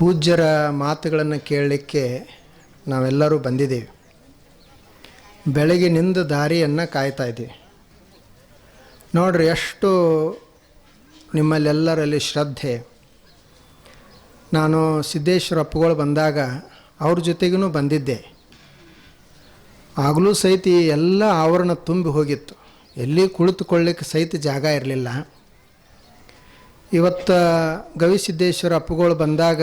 ಪೂಜ್ಯರ ಮಾತುಗಳನ್ನು ಕೇಳಲಿಕ್ಕೆ ನಾವೆಲ್ಲರೂ ಬಂದಿದ್ದೀವಿ. ಬೆಳಗಿನಿಂದ ದಾರಿಯನ್ನು ಕಾಯ್ತಾ ಇದ್ದೀವಿ. ನೋಡ್ರಿ ಎಷ್ಟು ನಿಮ್ಮಲ್ಲೆಲ್ಲರಲ್ಲಿ ಶ್ರದ್ಧೆ. ನಾನು ಸಿದ್ದೇಶ್ವರ ಅಪ್ಪಗಳು ಬಂದಾಗ ಅವ್ರ ಜೊತೆಗೂ ಬಂದಿದ್ದೆ. ಆಗಲೂ ಸಹಿತ ಎಲ್ಲ ಆವರಣ ತುಂಬಿ ಹೋಗಿತ್ತು. ಎಲ್ಲಿ ಕುಳಿತುಕೊಳ್ಳಿಕ್ಕೆ ಸಹಿತ ಜಾಗ ಇರಲಿಲ್ಲ. ಇವತ್ತು ಗವಿಸಿದ್ದೇಶ್ವರ ಅಪ್ಪಗಳು ಬಂದಾಗ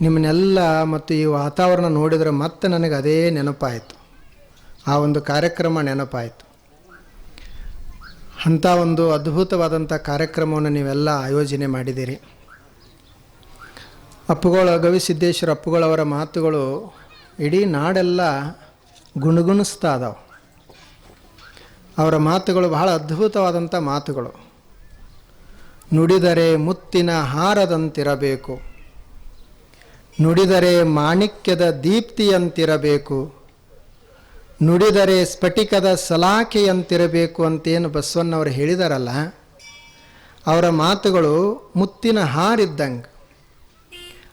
ನಿಮ್ಮನ್ನೆಲ್ಲ ಮತ್ತು ಈ ವಾತಾವರಣ ನೋಡಿದರೆ ಮತ್ತೆ ನನಗೆ ಅದೇ ನೆನಪಾಯಿತು. ಆ ಒಂದು ಕಾರ್ಯಕ್ರಮ ನೆನಪಾಯಿತು. ಅಂಥ ಒಂದು ಅದ್ಭುತವಾದಂಥ ಕಾರ್ಯಕ್ರಮವನ್ನು ನೀವೆಲ್ಲ ಆಯೋಜನೆ ಮಾಡಿದ್ದೀರಿ. ಅಪ್ಪುಗಳ ಗವಿಸಿದ್ದೇಶ್ವರ ಅಪ್ಪುಗಳವರ ಮಾತುಗಳು ಇಡೀ ನಾಡೆಲ್ಲ ಗುಣಗುಣಿಸ್ತಾ ಅದಾವೆ. ಅವರ ಮಾತುಗಳು ಬಹಳ ಅದ್ಭುತವಾದಂಥ ಮಾತುಗಳು. ನುಡಿದರೆ ಮುತ್ತಿನ ಹಾರದಂತಿರಬೇಕು. ನುಡಿದರೆ ಮಾಣಿಕ್ಯದ ದೀಪ್ತಿಯಂತಿರಬೇಕು. ನುಡಿದರೆ ಸ್ಫಟಿಕದ ಸಲಾಖೆಯಂತಿರಬೇಕು ಅಂತೇನು ಬಸವಣ್ಣವರು ಹೇಳಿದಾರಲ್ಲ, ಅವರ ಮಾತುಗಳು ಮುತ್ತಿನ ಹಾರಿದ್ದಂಗೆ.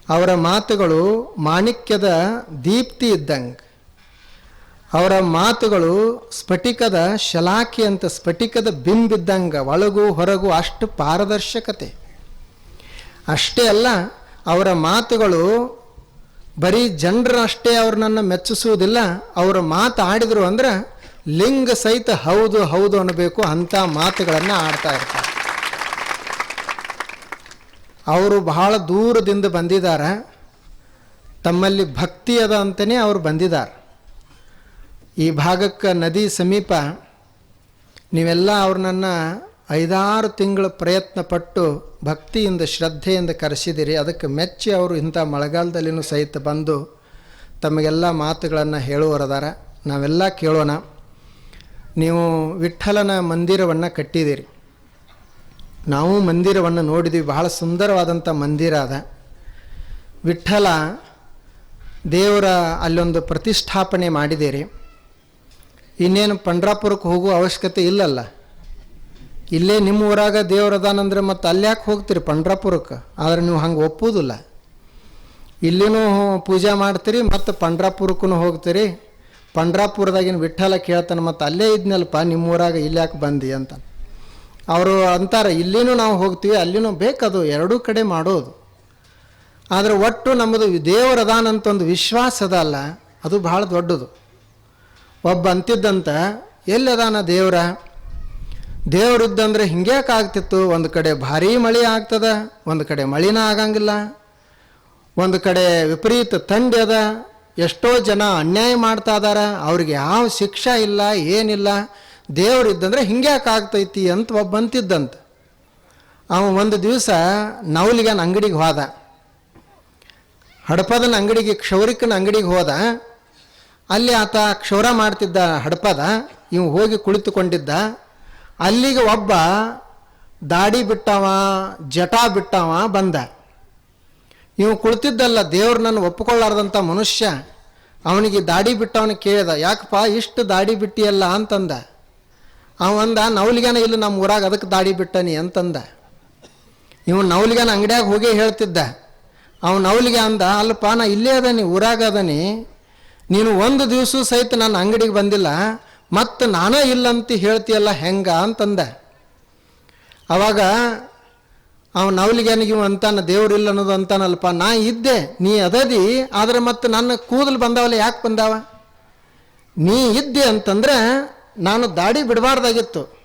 ಅವರ ಮಾತುಗಳು ಮಾಣಿಕ್ಯದ ದೀಪ್ತಿ ಇದ್ದಂಗೆ. ಅವರ ಮಾತುಗಳು ಸ್ಫಟಿಕದ ಶಲಾಖಿ ಅಂತ ಸ್ಫಟಿಕದ ಬಿಂಬಿದ್ದಂಗೆ, ಒಳಗು ಹೊರಗು ಅಷ್ಟು ಪಾರದರ್ಶಕತೆ. ಅಷ್ಟೇ ಅಲ್ಲ, ಅವರ ಮಾತುಗಳು ಬರೀ ಜನರಷ್ಟೇ ಅವ್ರನ್ನ ಮೆಚ್ಚಿಸುವುದಿಲ್ಲ, ಅವರ ಮಾತು ಆಡಿದರು ಅಂದ್ರೆ ಲಿಂಗ ಸಹಿತ ಹೌದು ಹೌದು ಅನ್ನಬೇಕು ಅಂಥ ಮಾತುಗಳನ್ನು ಆಡ್ತಾ ಇರ್ತಾರೆ. ಅವರು ಬಹಳ ದೂರದಿಂದ ಬಂದಿದ್ದಾರೆ. ತಮ್ಮಲ್ಲಿ ಭಕ್ತಿ ಅದ ಅಂತಲೇ ಅವರು ಬಂದಿದ್ದಾರೆ. ಈ ಭಾಗಕ್ಕೆ ನದಿ ಸಮೀಪ ನೀವೆಲ್ಲ ಅವ್ರನ್ನ ಐದಾರು ತಿಂಗಳ ಪ್ರಯತ್ನ ಪಟ್ಟು ಭಕ್ತಿಯಿಂದ, ಶ್ರದ್ಧೆಯಿಂದ ಕರೆಸಿದಿರಿ. ಅದಕ್ಕೆ ಮೆಚ್ಚಿ ಅವರು ಇಂಥ ಮಳೆಗಾಲದಲ್ಲಿನೂ ಸಹಿತ ಬಂದು ತಮಗೆಲ್ಲ ಮಾತುಗಳನ್ನು ಹೇಳುವರದಾರ. ನಾವೆಲ್ಲ ಕೇಳೋಣ. ನೀವು ವಿಠಲನ ಮಂದಿರವನ್ನು ಕಟ್ಟಿದಿರಿ. ನಾವು ಮಂದಿರವನ್ನು ನೋಡಿದ್ವಿ. ಬಹಳ ಸುಂದರವಾದಂಥ ಮಂದಿರ ಅದ. ವಿಠಲ ದೇವರ ಅಲ್ಲೊಂದು ಪ್ರತಿಷ್ಠಾಪನೆ ಮಾಡಿದ್ದೀರಿ ಇನ್ನೇನು ಪಂಡ್ರಾಪುರಕ್ಕೆ ಹೋಗುವ ಅವಶ್ಯಕತೆ ಇಲ್ಲಲ್ಲ. ಇಲ್ಲೇ ನಿಮ್ಮ ಊರಾಗ ದೇವರದಾನಂದ್ರೆ ಮತ್ತು ಅಲ್ಲಿ ಯಾಕೆ ಹೋಗ್ತೀರಿ ಪಂಡ್ರಾಪುರಕ್ಕೆ? ಆದ್ರೆ ನೀವು ಹಂಗೆ ಒಪ್ಪುವುದಿಲ್ಲ ಇಲ್ಲಿನೂ ಪೂಜೆ ಮಾಡ್ತೀರಿ ಮತ್ತು ಪಂಡ್ರಾಪುರಕ್ಕೂ ಹೋಗ್ತೀರಿ. ಪಂಡ್ರಾಪುರದಾಗಿನ ವಿಠಲ ಕೇಳ್ತಾನೆ ಮತ್ತು ಅಲ್ಲೇ ಇದ್ನಲ್ಪ ನಿಮ್ಮ ಊರಾಗ ಇಲ್ಲಿ ಯಾಕೆ ಬಂದಿ ಅಂತ. ಅವರು ಅಂತಾರೆ, ಇಲ್ಲಿನೂ ನಾವು ಹೋಗ್ತೀವಿ, ಅಲ್ಲಿನೂ ಬೇಕದು, ಎರಡೂ ಕಡೆ ಮಾಡೋದು. ಆದರೆ ಒಟ್ಟು ನಮ್ಮದು ದೇವರದಾನಂತ ಒಂದು ವಿಶ್ವಾಸ ಅದ ಅಲ್ಲ ಅದು ಭಾಳ ದೊಡ್ಡದು. ಒಬ್ಬ ಅಂತಿದ್ದಂತ ಎಲ್ಲದಾನ ದೇವ್ರ? ದೇವರಿದ್ದಂದ್ರೆ ಹಿಂಗ್ಯಾಕೆ ಆಗ್ತಿತ್ತು? ಒಂದು ಕಡೆ ಭಾರೀ ಮಳೆ ಆಗ್ತದ, ಒಂದು ಕಡೆ ಮಳಿನ ಆಗಂಗಿಲ್ಲ. ಒಂದು ಕಡೆ ವಿಪರೀತ ತಂಡ್ಯದ ಎಷ್ಟೋ ಜನ ಅನ್ಯಾಯ ಮಾಡ್ತಾ ಇದಾರ, ಅವ್ರಿಗೆ ಯಾವ ಶಿಕ್ಷೆ ಇಲ್ಲ, ಏನಿಲ್ಲ. ದೇವರಿದ್ದಂದ್ರೆ ಹಿಂಗ್ಯಾಕೆ ಆಗ್ತೈತಿ ಅಂತ ಒಬ್ಬ ಅಂತಿದ್ದಂತ ಅವ ಒಂದು ದಿವಸ ನವಲಿಗನ ಅಂಗಡಿಗೆ ಹೋದ. ಹಡಪದನ ಅಂಗಡಿಗೆ, ಕ್ಷೌರಿಕನ ಅಂಗಡಿಗೆ ಹೋದ. ಅಲ್ಲಿ ಆತ ಕ್ಷೌರ ಮಾಡ್ತಿದ್ದ ಹಡಪದ, ಇವು ಹೋಗಿ ಕುಳಿತುಕೊಂಡಿದ್ದ. ಅಲ್ಲಿಗೆ ಒಬ್ಬ ದಾಡಿ ಬಿಟ್ಟವ, ಜಟ ಬಿಟ್ಟವ ಬಂದ. ಇವು ಕುಳಿತಿದ್ದಲ್ಲ, ದೇವ್ರು ನನ್ನ ಒಪ್ಪಿಕೊಳ್ಳಾರ್ದಂಥ ಮನುಷ್ಯ. ಅವನಿಗೆ ದಾಡಿ ಬಿಟ್ಟವನ ಕೇಳಿದ, ಯಾಕಪ್ಪ ಇಷ್ಟು ದಾಡಿ ಬಿಟ್ಟಿಯಲ್ಲ ಅಂತಂದ. ಅವಂದ ನವಲಿಗನ ಇಲ್ಲ ನಮ್ಮ ಊರಾಗ ಅದಕ್ಕೆ ದಾಡಿ ಬಿಟ್ಟನಿ ಅಂತಂದ. ಇವ್ ನವಲಿಗನ ಅಂಗಡಿಯಾಗ ಹೋಗಿ ಹೇಳ್ತಿದ್ದ. ಅವನು ನವಲಿಗೆ ಅಂದ, ಅಲ್ಲಪ್ಪ ನಾ ಇಲ್ಲೇ ಅದನಿ, ಊರಾಗ ಅದನಿ. ನೀನು ಒಂದು ದಿವಸ ಸಹಿತ ನನ್ನ ಅಂಗಡಿಗೆ ಬಂದಿಲ್ಲ ಮತ್ತು ನಾನೇ ಇಲ್ಲಂತ ಹೇಳ್ತೀಯಲ್ಲ ಹೆಂಗ ಅಂತಂದ. ಅವಾಗ ಅವ ನವಲಿಗೆನಿಗೆ ಅಂತಾನ ದೇವ್ರಿಲ್ಲ ಅನ್ನೋದು ಅಂತಾನಲ್ಪ ನಾ ಇದ್ದೆ, ನೀ ಅದದಿ, ಆದ್ರೆ ಮತ್ತು ನನ್ನ ಕೂದಲು ಬಂದಾವಲ್ಲ, ಯಾಕೆ ಬಂದಾವ? ನೀ ಇದ್ದೆ ಅಂತಂದ್ರೆ ನಾನು ದಾಡಿ ಬಿಡಬಾರ್ದಾಗಿತ್ತು.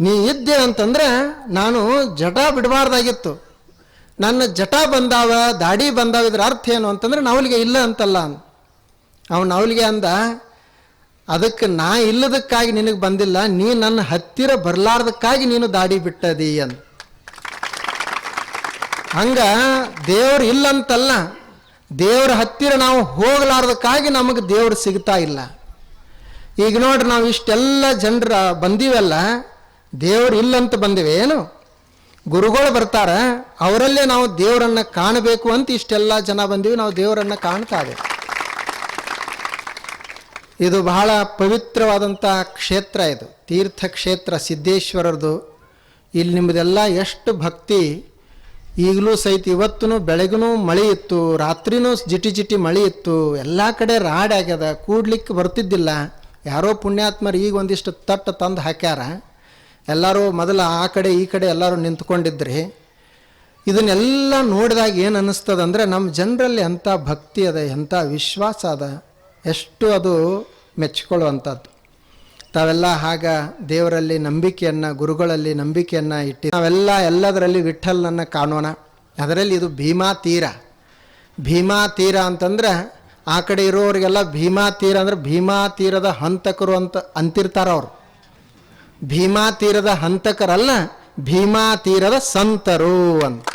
ನೀ ಇದ್ದೆ ಅಂತಂದ್ರೆ ನಾನು ಜಟ ಬಿಡಬಾರ್ದಾಗಿತ್ತು. ನನ್ನ ಜಟ ಬಂದಾವ, ದಾಡಿ ಬಂದಾವ ಇದ್ರ ಅರ್ಥ ಏನು ಅಂತಂದ್ರೆ, ನವಲಿಗೆ ಇಲ್ಲ ಅಂತಲ್ಲ ಅವನು ಅವಳಿಗೆ ಅಂದ, ಅದಕ್ಕೆ ನಾ ಇಲ್ಲದಕ್ಕಾಗಿ ನಿನಗೆ ಬಂದಿಲ್ಲ, ನೀ ನನ್ನ ಹತ್ತಿರ ಬರಲಾರ್ದಕ್ಕಾಗಿ ನೀನು ದಾಡಿ ಬಿಟ್ಟದಿ ಅಂತ ಹಂಗ ದೇವ್ರು ಇಲ್ಲಂತಲ್ಲ, ದೇವ್ರ ಹತ್ತಿರ ನಾವು ಹೋಗಲಾರ್ದಕ್ಕಾಗಿ ನಮಗೆ ದೇವ್ರು ಸಿಗ್ತಾ ಇಲ್ಲ. ಈಗ ನೋಡ್ರಿ, ನಾವು ಇಷ್ಟೆಲ್ಲ ಜನರ ಬಂದೀವಲ್ಲ, ದೇವ್ರು ಇಲ್ಲಂತ ಬಂದಿವೆ, ಏನು? ಗುರುಗಳು ಬರ್ತಾರ, ಅವರಲ್ಲೇ ನಾವು ದೇವರನ್ನ ಕಾಣಬೇಕು ಅಂತ ಇಷ್ಟೆಲ್ಲ ಜನ ಬಂದೀವಿ, ನಾವು ದೇವರನ್ನ ಕಾಣ್ತಾ ಇದ್ದೇವೆ. ಇದು ಬಹಳ ಪವಿತ್ರವಾದಂಥ ಕ್ಷೇತ್ರ ಇದು. ತೀರ್ಥಕ್ಷೇತ್ರ ಸಿದ್ದೇಶ್ವರರದು. ಇಲ್ಲಿ ನಿಮ್ಮದೆಲ್ಲ ಎಷ್ಟು ಭಕ್ತಿ. ಈಗಲೂ ಸಹಿತ ಇವತ್ತೂ ಬೆಳಗ್ಗೂ ಮಳೆ ಇತ್ತು. ರಾತ್ರಿನೂ ಜಿಟಿ ಜಿಟಿ ಮಳೆ ಇತ್ತು. ಎಲ್ಲ ಕಡೆ ರಾಡ್ ಆಗ್ಯದ. ಕೂಡ್ಲಿಕ್ಕೆ ಬರ್ತಿದ್ದಿಲ್ಲ. ಯಾರೋ ಪುಣ್ಯಾತ್ಮರು ಈಗ ಒಂದಿಷ್ಟು ತಟ್ಟು ತಂದು ಹಾಕ್ಯಾರ. ಎಲ್ಲರೂ ಮೊದಲು ಆ ಕಡೆ ಈ ಕಡೆ ಎಲ್ಲರೂ ನಿಂತ್ಕೊಂಡಿದ್ರಿ. ಇದನ್ನೆಲ್ಲ ನೋಡಿದಾಗ ಏನು ಅನಿಸ್ತದ ಅಂದರೆ ನಮ್ಮ ಜನರಲ್ಲಿ ಎಂಥ ಭಕ್ತಿ ಅದ, ಎಂಥ ವಿಶ್ವಾಸ ಅದ. ಎಷ್ಟು ಅದು ಮೆಚ್ಚಿಕೊಳ್ಳುವಂಥದ್ದು ತಾವೆಲ್ಲ ಆಗ ದೇವರಲ್ಲಿ ನಂಬಿಕೆಯನ್ನು, ಗುರುಗಳಲ್ಲಿ ನಂಬಿಕೆಯನ್ನು ಇಟ್ಟು ನಾವೆಲ್ಲ ಎಲ್ಲದರಲ್ಲಿ ವಿಠಲನನ್ನು ಕಾಣೋಣ. ಅದರಲ್ಲಿ ಇದು ಭೀಮಾ ತೀರ. ಭೀಮಾ ತೀರ ಅಂತಂದ್ರೆ ಆ ಕಡೆ ಇರೋರಿಗೆಲ್ಲ ಭೀಮಾ ತೀರ ಅಂದ್ರೆ ಭೀಮಾ ತೀರದ ಹಂತಕರು ಅಂತ ಅಂತಿರ್ತಾರೆ ಅವರು. ಭೀಮಾ ತೀರದ ಹಂತಕರಲ್ಲ ಭೀಮಾ ತೀರದ ಸಂತರು ಅಂತ.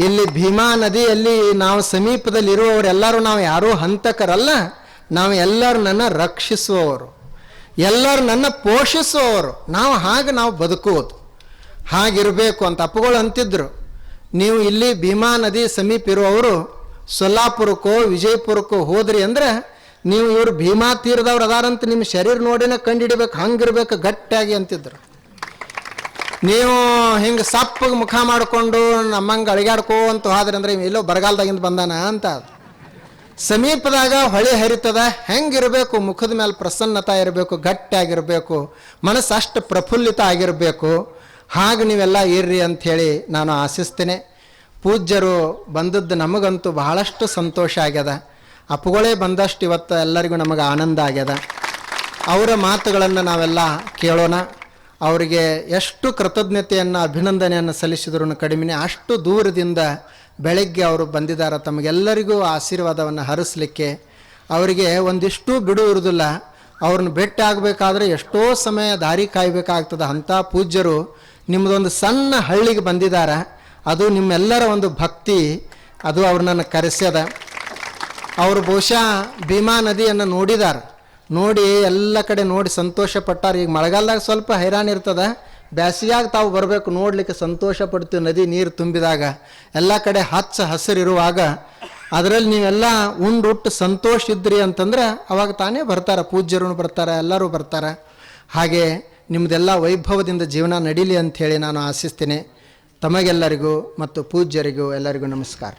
ಇಲ್ಲಿ ಭೀಮಾ ನದಿಯಲ್ಲಿ ನಾವು ಸಮೀಪದಲ್ಲಿ ಇರುವವರೆಲ್ಲರೂ ನಾವು ಯಾರೂ ಹಂತಕರಲ್ಲ. ನಾವು ಎಲ್ಲರೂ ನನ್ನ ರಕ್ಷಿಸುವವರು. ಎಲ್ಲರೂ ನನ್ನ ಪೋಷಿಸುವವರು. ನಾವು ಹಾಗೆ ನಾವು ಬದುಕುವುದು. ಹಾಗಿರಬೇಕು ಅಂತ ಅಪ್ಪುಗಳು ಅಂತಿದ್ರು. ನೀವು ಇಲ್ಲಿ ಭೀಮಾ ನದಿ ಸಮೀಪ ಇರುವವರು ಸೊಲ್ಲಾಪುರಕ್ಕೋ, ವಿಜಯಪುರಕ್ಕೋ ಹೋದ್ರಿ ಅಂದ್ರೆ ನೀವು ಇವರು ಭೀಮಾ ತೀರದವ್ರು ಅದಾರಂತ ನಿಮ್ಮ ಶರೀರ ನೋಡಿನ ಕಂಡಿಡಿಬೇಕು, ಹಂಗಿರ್ಬೇಕು, ಗಟ್ಟಿಯಾಗಿ ಅಂತಿದ್ರು. ನೀವು ಹಿಂಗೆ ಸಪ್ಪಗೆ ಮುಖ ಮಾಡಿಕೊಂಡು ನಮ್ಮಂಗೆ ಅಳಿಗಾಡ್ಕೋ ಅಂತ ಹೋದ್ರಿ ಅಂದ್ರೆ ಎಲ್ಲೋ ಬರಗಾಲದಾಗಿಂದ ಬಂದಾನ ಅಂತ. ಸಮೀಪದಾಗ ಹೊಳೆ ಹರಿತದ, ಹೆಂಗಿರಬೇಕು, ಮುಖದ ಮೇಲೆ ಪ್ರಸನ್ನತಾ ಇರಬೇಕು ಗಟ್ಟಿಯಾಗಿರಬೇಕು, ಮನಸ್ಸು ಅಷ್ಟು ಪ್ರಫುಲ್ಲಿತ ಆಗಿರಬೇಕು, ಹಾಗೆ ನೀವೆಲ್ಲ ಇರ್ರಿ ಅಂಥೇಳಿ ನಾನು ಆಶಿಸ್ತೇನೆ. ಪೂಜ್ಯರು ಬಂದದ್ದು ನಮಗಂತೂ ಬಹಳಷ್ಟು ಸಂತೋಷ ಆಗ್ಯದ. ಅಪ್ಪುಗಳೇ ಬಂದಷ್ಟು ಇವತ್ತು ಎಲ್ಲರಿಗೂ ನಮಗೆ ಆನಂದ ಆಗ್ಯದ. ಅವರ ಮಾತುಗಳನ್ನು ನಾವೆಲ್ಲ ಕೇಳೋಣ. ಅವರಿಗೆ ಎಷ್ಟು ಕೃತಜ್ಞತೆಯನ್ನು, ಅಭಿನಂದನೆಯನ್ನು ಸಲ್ಲಿಸಿದ್ರು ಕಡಿಮೆ ಅಷ್ಟು ದೂರದಿಂದ ಬೆಳಗ್ಗೆ ಅವರು ಬಂದಿದ್ದಾರೆ ತಮಗೆಲ್ಲರಿಗೂ ಆಶೀರ್ವಾದವನ್ನು ಹರಿಸಲಿಕ್ಕೆ ಅವರಿಗೆ ಒಂದಿಷ್ಟು ಬಿಡು ಇರುವುದಿಲ್ಲ ಅವ್ರನ್ನ ಭೇಟಿ ಆಗಬೇಕಾದ್ರೆ ಎಷ್ಟೋ ಸಮಯ ದಾರಿ ಕಾಯಬೇಕಾಗ್ತದೆ. ಅಂಥ ಪೂಜ್ಯರು ನಿಮ್ಮದೊಂದು ಸಣ್ಣ ಹಳ್ಳಿಗೆ ಬಂದಿದ್ದಾರೆ ಅದು ನಿಮ್ಮೆಲ್ಲರ ಒಂದು ಭಕ್ತಿ. ಅದು ಅವ್ರನ್ನ ಕರೆಸ್ಯದ. ಅವರು ಬಹುಶಃ ಭೀಮಾ ನದಿಯನ್ನು ನೋಡಿದಾರ. ನೋಡಿ ಎಲ್ಲ ಕಡೆ ನೋಡಿ ಸಂತೋಷ ಪಟ್ಟಾರ. ಈಗ ಮಳೆಗಾಲದಾಗ ಸ್ವಲ್ಪ ಹೈರಾಣ ಇರ್ತದ. ಬ್ಯಾಸಿಗ್ಯಾಗ ತಾವು ಬರಬೇಕು, ನೋಡ್ಲಿಕ್ಕೆ ಸಂತೋಷ ಪಡ್ತೀವಿ, ನದಿ ನೀರು ತುಂಬಿದಾಗ. ಎಲ್ಲ ಕಡೆ ಹಚ್ಚ ಹಸಿರಿರುವಾಗ ಅದರಲ್ಲಿ ನೀವೆಲ್ಲ ಉಂಡುಟ್ಟು ಸಂತೋಷ ಇದ್ರಿ ಅಂತಂದ್ರೆ ಅವಾಗ ತಾನೇ ಬರ್ತಾರೆ. ಪೂಜ್ಯರು ಬರ್ತಾರೆ, ಎಲ್ಲರೂ ಬರ್ತಾರೆ. ಹಾಗೆ ನಿಮ್ಮದೆಲ್ಲ ವೈಭವದಿಂದ ಜೀವನ ನಡೀಲಿ ಅಂಥೇಳಿ ನಾನು ಆಶಿಸ್ತೇನೆ. ತಮಗೆಲ್ಲರಿಗೂ ಮತ್ತು ಪೂಜ್ಯರಿಗೂ ಎಲ್ಲರಿಗೂ ನಮಸ್ಕಾರ.